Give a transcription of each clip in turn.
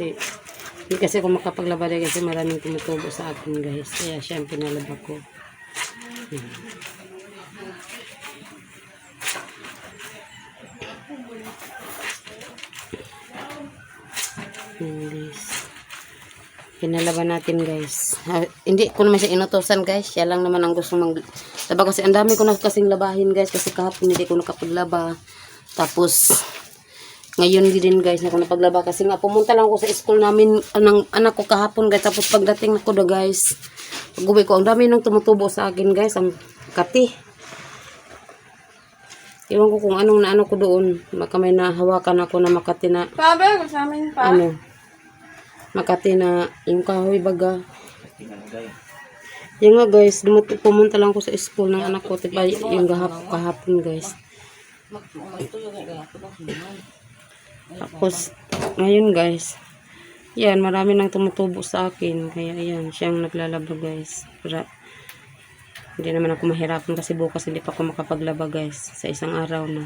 kasi hindi kasi ako makapaglaba dahil kasi maraming tumutubo sa akin guys. Kaya siya ang pinalaba ko. Guys. Pinalaban natin guys. Ah, hindi ko naman siya inutosan guys. Siya lang naman ang gusto mag laba kasi ang dami ko na kasing labahin guys kasi kahapon hindi ko nakapaglaba. Tapos ngayon din guys na ako napaglaba kasi nga pumunta lang ako sa school namin ng anak ko kahapon guys. Tapos pagdating ko na guys, pag uwi ko ang dami nang tumutubo sa akin guys. Ang kati. Iwan ko kung anong naano ko doon. Baka may nahawakan ako na makati na ko sa amin pa. ano, Makati na yung kahoy baga. Yung nga guys, dumat- pumunta lang ko sa school ng anak ko, diba, yung kahapon guys. Tapos, ngayon guys, yan, marami nang tumutubo sa akin. Kaya yan, siyang naglalaba guys. Para, hindi naman ako mahirapan kasi bukas hindi pa ako makapaglaba guys. Sa isang araw na.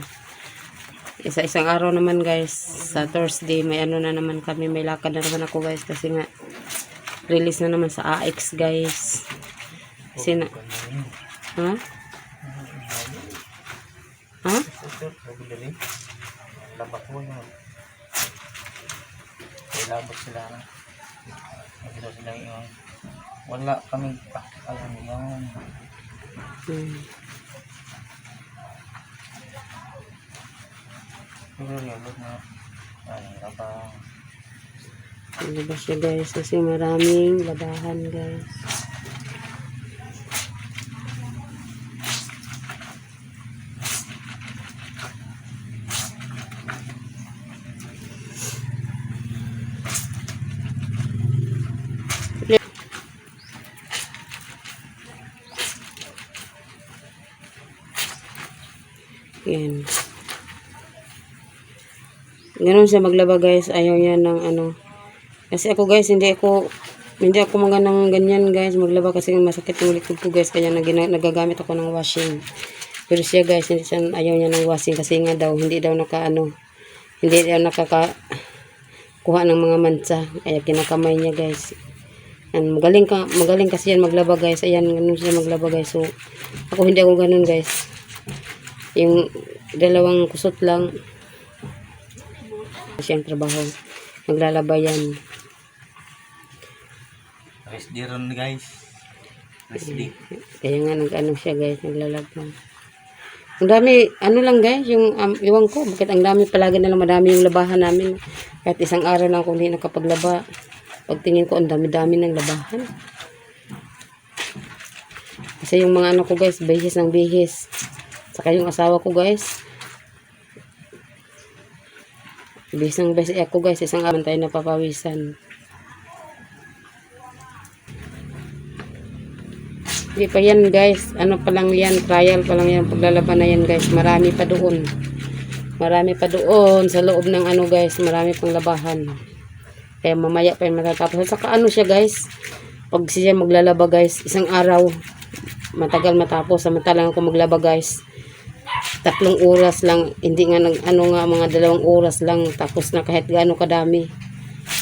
Isa isang araw naman guys, sa Thursday, may ano na naman kami, may lakad na naman ako guys kasi nga release na naman sa AX guys. Kasi na, ha? Ha? Labak mo yun. Labak sila na. Nakita sila yung wala kami alam yung Hmm. pero yun na ay labang Ano ba siya guys? Kasi maraming labahan guys. Yan. Ganun siya maglaba guys. Ayaw niya ng ano. Kasi ako guys, hindi ako hindi ako maganang ganyan guys maglaba kasi masakit yung likod ko guys kaya nag nagagamit ako ng washing. Pero siya guys, hindi siya ayaw niya ng washing kasi nga daw hindi daw naka ano hindi daw nakaka kuha ng mga mansa kaya kinakamay niya guys. Yan, magaling ka magaling kasi yan maglaba guys. Ayan, ganun siya maglaba guys. So ako hindi ako ganun guys. Yung dalawang kusot lang siyang trabaho. Maglalaba yan. rest day ron guys rest day Kaya nga nag-ano siya guys, naglalaba. Ang dami, ano lang guys, yung um, iwan ko, bakit ang dami palagi na lang madami yung labahan namin. Kahit isang araw lang kung hindi nakapaglaba. Pagtingin ko, ang dami-dami ng labahan. Kasi yung mga anak ko guys, bihis ng bihis. Saka yung asawa ko guys, bihis ng bihis ako guys, isang araw tayo napapawisan. Hindi pa yan guys. Ano pa lang yan. Trial pa lang yan. Paglalaban na yan guys. Marami pa doon. Marami pa doon. Sa loob ng ano guys. Marami pang labahan. Kaya mamaya pa yung matatapos. Saka ano siya guys. Pag siya maglalaba guys. Isang araw. Matagal matapos. Samantalang ako maglaba guys. Tatlong oras lang. Hindi nga nag, ano nga mga dalawang oras lang. Tapos na kahit gaano kadami.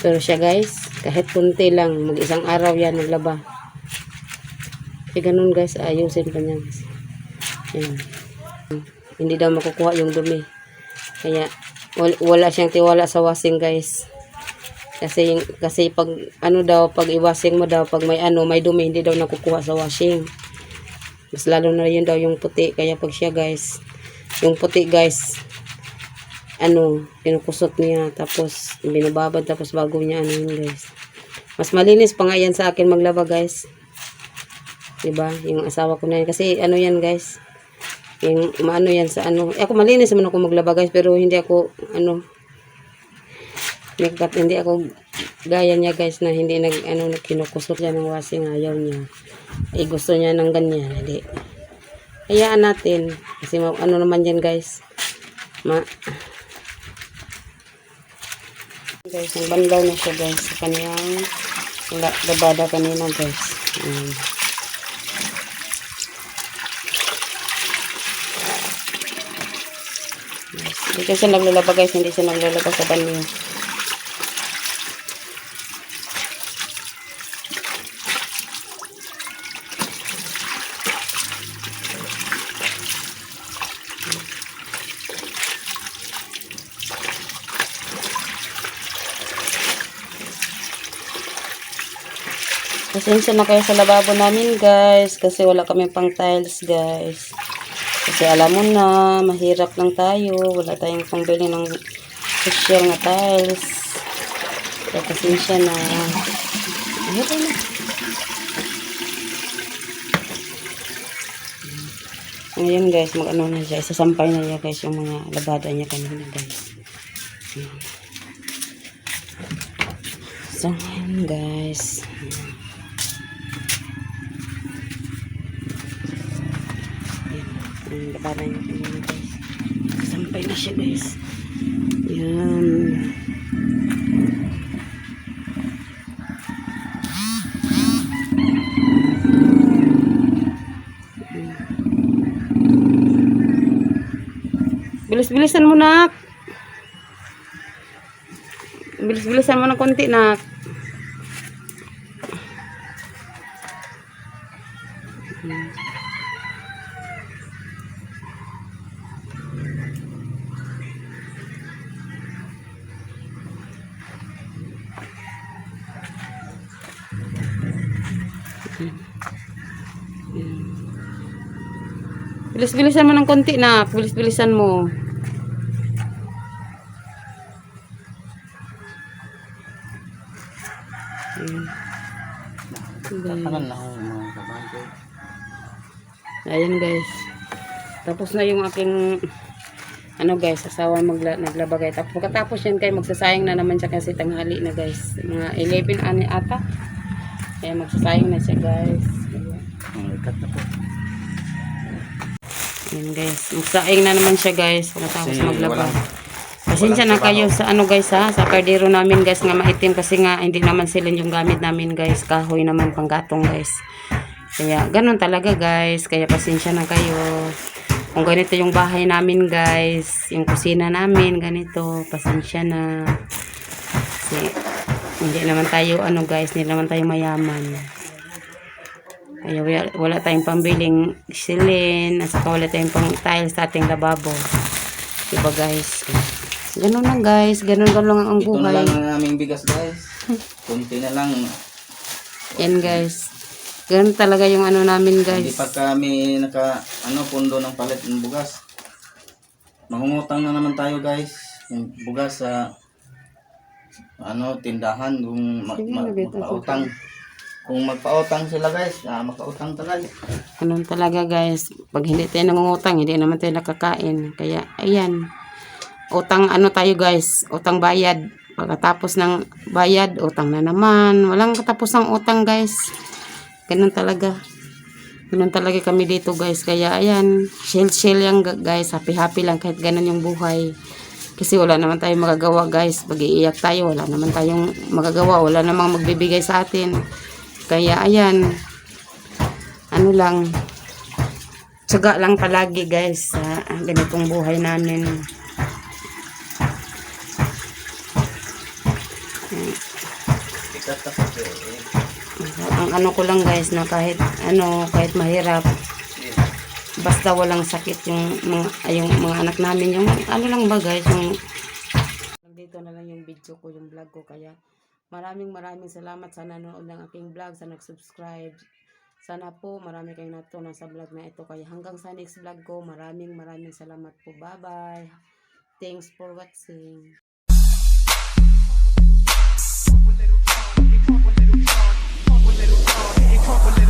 Pero siya guys. Kahit kunti lang. Mag isang araw yan naglaba. Eh, ganun guys, ayusin pa niya. Yan. Hindi daw makukuha yung dumi. Kaya, wal- wala siyang tiwala sa washing guys. Kasi, kasi pag, ano daw, pag i-washing mo daw, pag may ano, may dumi, hindi daw nakukuha sa washing. Mas lalo na yun daw yung puti. Kaya pag siya guys, yung puti guys, ano, kinukusot niya, tapos binababad, tapos bago niya, ano yun guys. Mas malinis pa nga yan sa akin maglaba guys. Diba? Yung asawa ko na yan. Kasi ano yan guys. Yung maano yan sa ano. Eh, ako malinis naman ako maglaba guys. Pero hindi ako ano. Hindi ako gaya niya guys na hindi nag ano kinukusot siya ng washing ayaw niya. Eh gusto niya ng ganyan. Hindi. Hayaan natin. Kasi ano naman yan guys. Ma guys, ang banlaw na siya guys sa kanyang la- labada kanina guys. Ayan. Hindi siya naglalaba guys, hindi siya naglalaba sa banyo. Pasensya na kayo sa lababo namin guys kasi wala kami pang tiles guys. Kasi alam mo na, mahirap lang tayo. Wala tayong pangbili ng social na tiles. Kaya pasensya na. Ayun na. Ngayon guys, mag-ano na siya. Isasampay na niya guys yung mga labada niya kanina guys. So ngayon guys. Ayan. Yung labada niya kanina guys. Isasampay na siya guys. Yan. Bilis-bilisan mo, nak. Bilis-bilisan mo ng konti, nak. Bilis-bilisan mo ng konti, nak. Bilis-bilisan mo. Ayan. Kanan na ako mga kabago. Ayan guys. Tapos na yung aking ano guys, asawa magla naglaba guys. Tapos pagkatapos yan kay magsasayang na naman siya kasi tanghali na guys. Mga 11 ani ata. Kaya magsasayang na siya guys. Ayan. Ang ikat na po. Ayan guys. Magsayang na naman siya guys Kasi maglaba. walang- Pasensya na kayo sa ano guys ha, sa kardero namin guys nga maitim kasi nga hindi naman sila yung gamit namin guys. Kahoy naman panggatong guys. Kaya ganun talaga guys. Kaya pasensya na kayo. Kung ganito yung bahay namin guys, yung kusina namin ganito, pasensya na. Kasi hindi naman tayo ano guys, hindi naman tayo mayaman. Kaya wala, wala tayong pambiling silin, at saka wala tayong pang tiles sa ating lababo. Diba guys? Ganun lang guys, ganun ganun lang ang Ito na lang buhay. ang aming bigas guys. Kunti na lang. Yan guys. Ganun talaga yung ano namin Hindi guys. pa kami naka ano pundo ng palit ng bugas. Mangungutang na naman tayo guys. Yung bugas sa ano tindahan kung mag, Sige, mag, Kung magpautang sila guys, ah, magpautang talaga. Ganun talaga guys. Pag hindi tayo nangungutang, hindi naman tayo nakakain. Kaya ayan. Utang ano tayo guys, utang bayad. Pagkatapos ng bayad, utang na naman. Walang katapos ng utang guys. Ganun talaga. Ganun talaga kami dito guys. Kaya ayan, chill chill lang gu- guys. Happy happy lang kahit ganun yung buhay. Kasi wala naman tayong magagawa guys. Pag iiyak tayo, wala naman tayong magagawa. Wala namang magbibigay sa atin. Kaya ayan, ano lang, tsaga lang palagi guys sa ganitong buhay namin. Ang ano ko lang guys na kahit ano, kahit mahirap, basta walang sakit yung mga, yung mga anak namin, yung ano lang ba guys, yung dito na lang yung video ko, yung vlog ko, kaya Maraming maraming salamat sa nanonood ng aking vlog, sa nag-subscribe. Sana po marami kayong natutunan sa vlog na ito. Kaya hanggang sa next vlog ko, maraming maraming salamat po. Bye-bye. Thanks for watching. Come with little